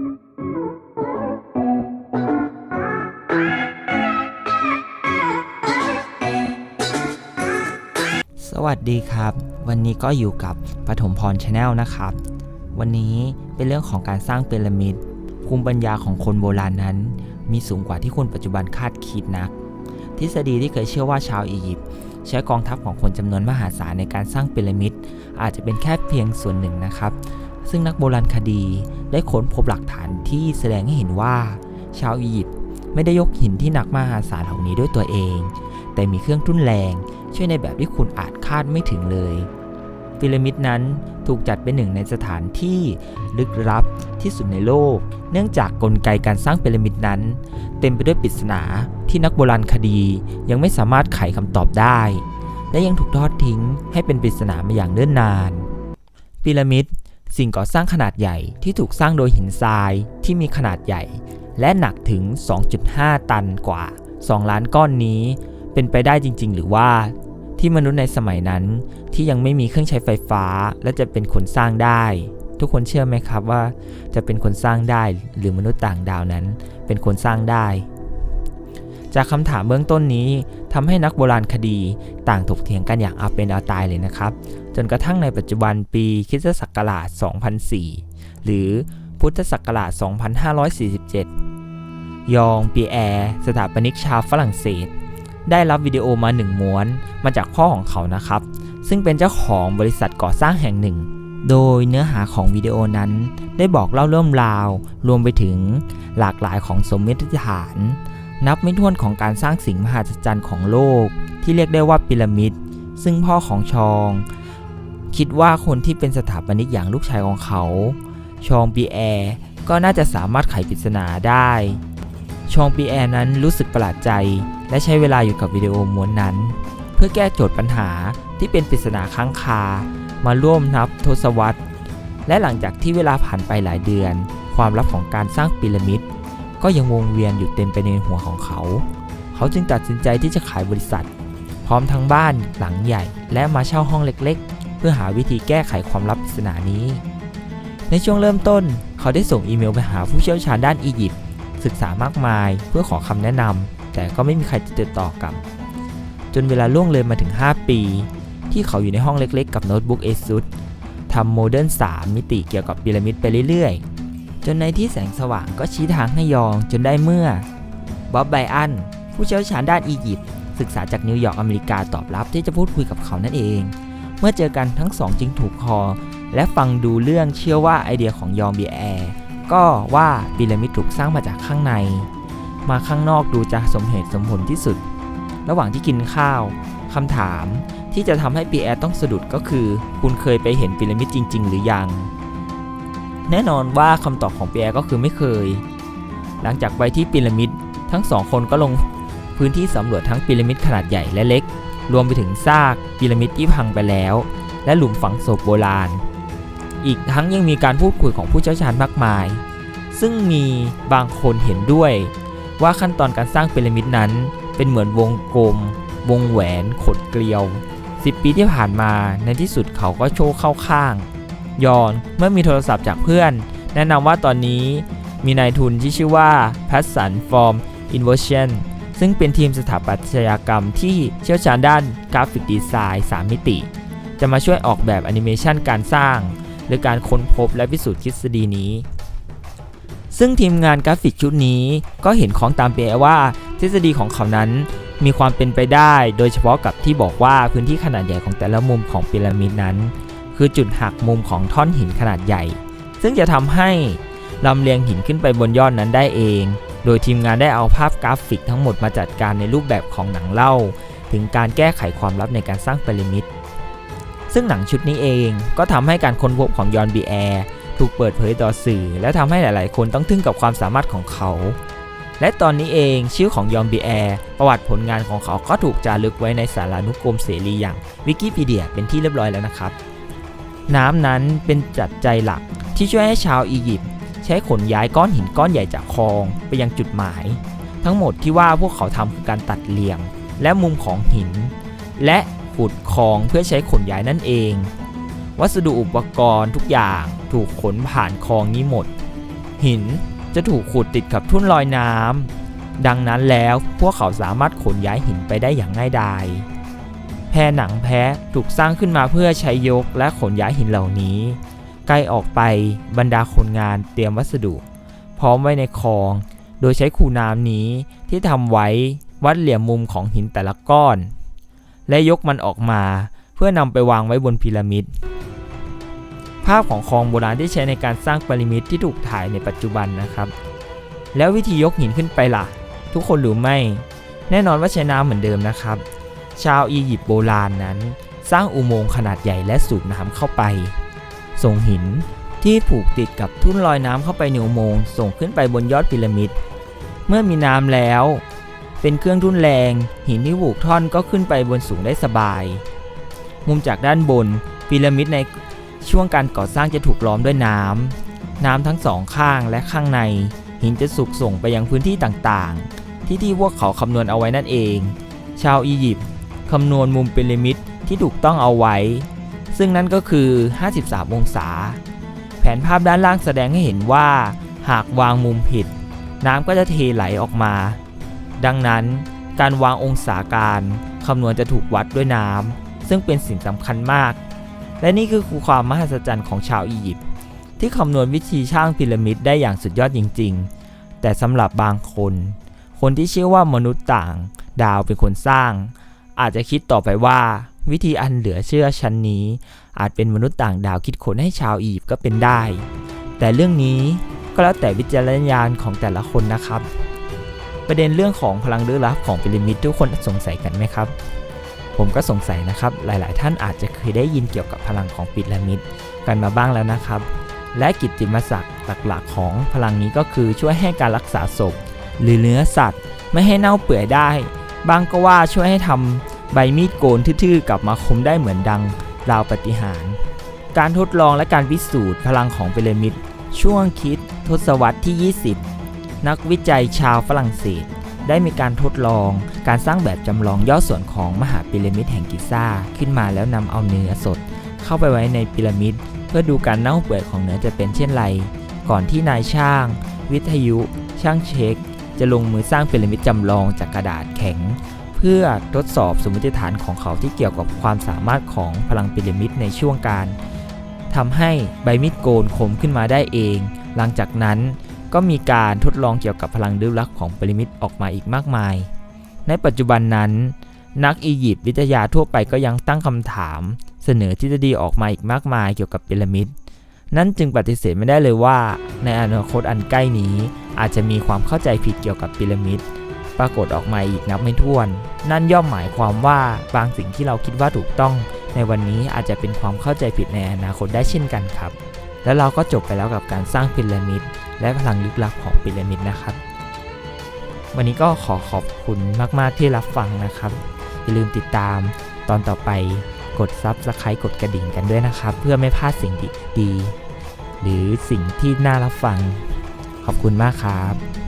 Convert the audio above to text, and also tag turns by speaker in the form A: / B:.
A: สวัสดีครับ วันนี้ก็อยู่กับปฐมพรชาแนลนะครับ วันนี้เป็นเรื่องของการสร้างพีระมิดภูมิปัญญาของคนโบราณนั้น มีสูงกว่าที่คนปัจจุบันคาดคิดนัก ทฤษฎีที่เคยเชื่อว่าชาวอียิปต์ใช้กองทัพของคนจำนวนมหาศาลในการสร้างพีระมิดอาจจะเป็นแค่เพียงส่วนหนึ่งนะครับ ซึ่งนักโบราณคดีได้ค้นพบหลักฐานที่แสดงให้เห็นว่า ชาวอียิปต์ไม่ได้ยกหินที่หนักมหาศาลเหล่านี้ด้วยตัวเอง แต่มีเครื่องทุ่นแรง ช่วยในแบบที่คุณอาจคาดไม่ถึงเลยพีระมิดนั้นถูกจัดเป็นหนึ่งในสถานที่ลึกลับที่สุดในโลก เนื่องจากกลไกการสร้างพีระมิดนั้น เต็มไปด้วยปริศนาที่นักโบราณคดียังไม่สามารถไขคำตอบได้ และยังถูกทอดทิ้งให้เป็นปริศนามาอย่างเนิ่นนานพีระมิด สิ่งก่อสร้างขนาดใหญ่ที่ถูกสร้างโดยหินทรายที่มีขนาดใหญ่ และหนักถึง 2.5 ตันกว่า 2 ล้านก้อนนี้ เป็นไปได้จริง ๆ หรือว่า ที่มนุษย์ในสมัยนั้นที่ยังไม่มีเครื่องใช้ไฟฟ้า และจะเป็นคนสร้างได้ ทุกคนเชื่อไหมครับว่า จะเป็นคนสร้างได้หรือมนุษย์ต่างดาวนั้น เป็นคนสร้างได้ จากคำถามเบื้องต้นนี้ทำให้นักโบราณคดีต่างถกเถียงกันอย่างเอาเป็นเอาตายเลยนะครับ จนกระทั่งในปัจจุบันปีคิสตศักราช 2004 หรือพุทธศักราช 2547 ยองปีแอร์สถาปนิกชาวฝรั่งเศส ได้รับวิดีโอมาหนึ่งม้วนมาจากพ่อของเขานะครับ ซึ่งเป็นเจ้าของบริษัทก่อสร้างแห่งหนึ่งโดยเนื้อหาของวิดีโอนั้นได้บอกเล่าเรื่องราว รวมไปถึงหลากหลายของสมมติฐาน นับไม่ถ้วนของการสร้างสิ่งมหัศจรรย์ของโลก ที่เรียกได้ว่าพีระมิด ซึ่งพ่อของชอง คิดว่าคนที่เป็นสถาปนิกอย่างลูกชายของเขา ชองปีแอร์ก็น่าจะสามารถไขปริศนาได้ ชองปีแอร์นั้นรู้สึกประหลาดใจ และใช้เวลาอยู่กับวิดีโอม้วนนั้น เพื่อแก้โจทย์ปัญหาที่เป็นปริศนาค้างคา มาร่วมนับทศวรรษ และหลังจากที่เวลาผ่านไปหลายเดือน ความลับของการสร้างพีระมิด ก็ยังวงเวียนอยู่เต็มไปในหัวของเขา เขาจึงตัดสินใจที่จะขายบริษัท พร้อมทั้งบ้านหลังใหญ่ และมาเช่าห้องเล็กๆ เพื่อหาวิธีแก้ไขความลับปริศนานี้ ในช่วงเริ่มต้น เขาได้ส่งอีเมลไปหาผู้เชี่ยวชาญด้านอียิปต์ศึกษามากมายเพื่อขอคำแนะนำแต่ก็ไม่มีใครติดต่อกลับจนเวลาล่วงเลยมาถึง 5 ปี ที่เขาอยู่ในห้องเล็กๆ กับโน้ตบุ๊ก ASUS ทำโมเดิร์น3มิติเกี่ยวกับพีระมิดไปเรื่อยๆ จนในที่แสงสว่างก็ชี้ทางให้ยองจนได้เมื่อบ๊อบไบอัน ผู้เชี่ยวชาญด้านอียิปต์ศึกษาจากนิวยอร์กอเมริกาตอบรับที่จะพูดคุยกับเขานั่นเอง เมื่อเจอกันทั้งสองจึงถูกคอ และฟังดูเรื่องเชื่อว่าไอเดียของยองเบียแอร์ก็ว่าพีระมิดถูกสร้างมาจากข้างใน มาข้างนอกดูจะสมเหตุสมผลที่สุด ระหว่างที่กินข้าวคำถามที่จะทำให้ปีแอร์ต้องสะดุดก็คือ คุณเคยไปเห็นพีระมิดจริง ๆ หรือยัง แน่นอนว่าคำตอบของเปีแอร์ก็คือไม่เคย หลังจากไปที่พีระมิดทั้งสองคนก็ลงพื้นที่สำรวจทั้งพีระมิดขนาดใหญ่และเล็ก รวมไปถึงซากพีระมิดที่พังไปแล้ว และหลุมฝังศพโบราณ อีกทั้งยังมีการพูดคุยของผู้เชี่ยวชาญมากมาย ซึ่งมีบางคนเห็นด้วย ว่าขั้นตอนการสร้างพีระมิดนั้น เป็นเหมือนวงกลม วงแหวน ขดเกลียว 10 ปีที่ผ่านมาในที่สุดเขาก็โชว์เข้าข้าง ยอนเมื่อมีโทรศัพท์จากเพื่อน แนะนำว่าตอนนี้มีนายทุนที่ชื่อว่า p a t s o n Form Inversion ซึ่งเป็นทีมสถาปัตยกรรมที่เชี่ยวชาญด้านกราฟิกดีไซน์3มิติ จะมาช่วยออกแบบแอนิเมชันการสร้าง หรือการค้นพบและพิสูจน์ทฤษฎีนี้ ซึ่งทีมงานกราฟิกชุดนี้ก็เห็นของตามเปียว่าทฤษฎีของเขานั้นมีความเป็นไปได้ โดยเฉพาะกับที่บอกว่าพื้นที่ขนาดใหญ่ของแต่ละมุมของพีระมิดนั้น คือจุดหักมุมของท่อนหินขนาดใหญ่ ซึ่งจะทำให้ลำเลียงหินขึ้นไปบนยอดนั้นได้เอง โดยทีมงานได้เอาภาพกราฟิกทั้งหมดมาจัดการในรูปแบบของหนังเล่า ถึงการแก้ไขความลับในการสร้างพีระมิด ซึ่งหนังชุดนี้เองก็ทำให้การค้นพบของยอนบีแอร์ถูกเปิดเผยต่อสื่อ และทำให้หลาย ๆ คนต้องทึ่งกับความสามารถของเขา และตอนนี้เองชื่อของยอนบีแอร์ประวัติผลงานของเขาก็ถูกจารึกไว้ในสารานุกรมเสรีอย่างวิกิพีเดียเป็นที่เรียบร้อยแล้วนะครับ น้ำนั้นเป็นจัดใจหลักที่ช่วยให้ชาวอียิปต์ใช้ขนย้ายก้อนหินก้อนใหญ่จากคลองไปยังจุดหมาย ทั้งหมดที่ว่าพวกเขาทำคือการตัดเหลี่ยม และมุมของหิน และขุดคลองเพื่อใช้ขนย้ายนั่นเอง วัสดุอุปกรณ์ทุกอย่างถูกขนผ่านคลองนี้หมด หินจะถูกขุดติดกับทุ่นลอยน้ำดังนั้นแล้วพวกเขาสามารถขนย้ายหินไปได้อย่างง่ายดาย แพหนังแพะถูกสร้างขึ้นมาเพื่อใช้ยกและขนย้ายหินเหล่านี้ ใกล้ออกไปบรรดาคนงานเตรียมวัสดุ พร้อมไว้ในคลอง โดยใช้คูน้ำนี้ที่ทำไว้วัดเหลี่ยมมุมของหินแต่ละก้อน และยกมันออกมาเพื่อนำไปวางไว้บนพีระมิด ภาพของคลองโบราณที่ใช้ในการสร้างพีระมิดที่ถูกถ่ายในปัจจุบันนะครับ แล้ววิธียกหินขึ้นไปล่ะ ทุกคนรู้ไหมแน่นอนว่าใช้น้ำเหมือนเดิมนะครับ ชาวอียิปต์โบราณนั้น สร้างอุโมงค์ขนาดใหญ่และสูบน้ำเข้าไป ส่งหินที่ผูกติดกับทุ่นลอยน้ำเข้าไปในอุโมงค์ส่งขึ้นไปบนยอดพีระมิด เมื่อมีน้ำแล้ว เป็นเครื่องทุ่นแรง หินที่ผูกท่อนก็ขึ้นไปบนสูงได้สบาย มุมจากด้านบนพีระมิดในช่วงการก่อสร้างจะถูกล้อมด้วยน้ำน้ำทั้งสองข้างและข้างใน หินจะสุกส่งไปยังพื้นที่ต่างๆ ที่ที่พวกเขาคำนวณเอาไว้นั่นเอง ชาวอียิปต์ คำนวณมุมพีระมิดที่ถูกต้องเอาไว้ ซึ่งนั่นก็คือ 53 องศา แผนภาพด้านล่างแสดงให้เห็นว่า หากวางมุมผิด น้ำก็จะเทไหลออกมา ดังนั้นการวางองศาการคำนวณจะถูกวัดด้วยน้ำซึ่งเป็นสิ่งสำคัญมาก และนี่คือความมหัศจรรย์ของชาวอียิปต์ที่คำนวณวิธีช่างพีระมิดได้อย่างสุดยอดจริง ๆ แต่สำหรับบางคน คนที่เชื่อว่ามนุษย์ต่าง ดาวเป็นคนสร้าง อาจจะคิดต่อไปว่า วิธีอันเหลือเชื่อชั้นนี้ อาจเป็นมนุษย์ต่างดาวคิดค้นให้ชาวอียิปต์ก็เป็นได้ แต่เรื่องนี้ก็แล้วแต่วิจารณญาณของแต่ละคนนะครับ ประเด็นเรื่องของพลังลึกลับของพีระมิดทุกคนสงสัยกันไหมครับ ผมก็สงสัยนะครับ หลาย ๆ ท่านอาจจะเคยได้ยินเกี่ยวกับพลังของพีระมิดกันมาบ้างแล้วนะครับ และกิตติมศักดิ์หลัก ๆ ของพลังนี้ก็คือช่วยให้การรักษาศพ หรือเนื้อสัตว์ ไม่ให้เน่าเปื่อยได้บางก็ว่าช่วยให้ทำ ใบมีดโกนทื่อๆกลับมาคมได้เหมือนดังราวปฏิหาร การทดลองและการพิสูจน์พลังของพีระมิด ช่วงคิดทศวรรษที่ 20 นักวิจัยชาวฝรั่งเศส ได้มีการทดลองการสร้างแบบจำลองย่อส่วนของมหาพีระมิดแห่งกิซ่า ขึ้นมาแล้วนำเอาเนื้อสด เข้าไปไว้ในพีระมิด เพื่อดูการเน่าเปื่อยของเนื้อจะเป็นเช่นไร ก่อนที่นายช่าง วิทยุ ช่างเช็ค จะลงมือสร้างพีระมิดจำลองจากกระดาษแข็ง เพื่อทดสอบสมมติฐานของเขาที่เกี่ยวกับความสามารถของพลังพีระมิดในช่วงการทำให้ใบมีดโกนคมขึ้นมาได้เอง หลังจากนั้นก็มีการทดลองเกี่ยวกับพลังลึกลับของพีระมิดออกมาอีกมากมาย ในปัจจุบันนั้น นักอียิปต์วิทยาทั่วไปก็ยังตั้งคำถาม เสนอทฤษฎีออกมาอีกมากมายเกี่ยวกับพีระมิดนั่นจึงปฏิเสธไม่ได้เลยว่า ในอนาคตอันใกล้นี้อาจจะมีความเข้าใจผิดเกี่ยวกับพีระมิด ปรากฏออกมาอีกนับไม่ถ้วน นั่นย่อมหมายความว่าบางสิ่งที่เราคิดว่าถูกต้อง ในวันนี้อาจจะเป็นความเข้าใจผิดในอนาคตได้เช่นกันครับ แล้วเราก็จบไปแล้วกับการสร้างพีระมิด และพลังลึกลับของพีระมิดนะครับ วันนี้ก็ขอขอบคุณมากๆที่รับฟังนะครับ อย่าลืมติดตามตอนต่อไปกดซับสไครต์กดกระดิ่งกันด้วยนะครับ เพื่อไม่พลาดสิ่งดีๆหรือสิ่งที่น่ารับฟัง ขอบคุณมากครับ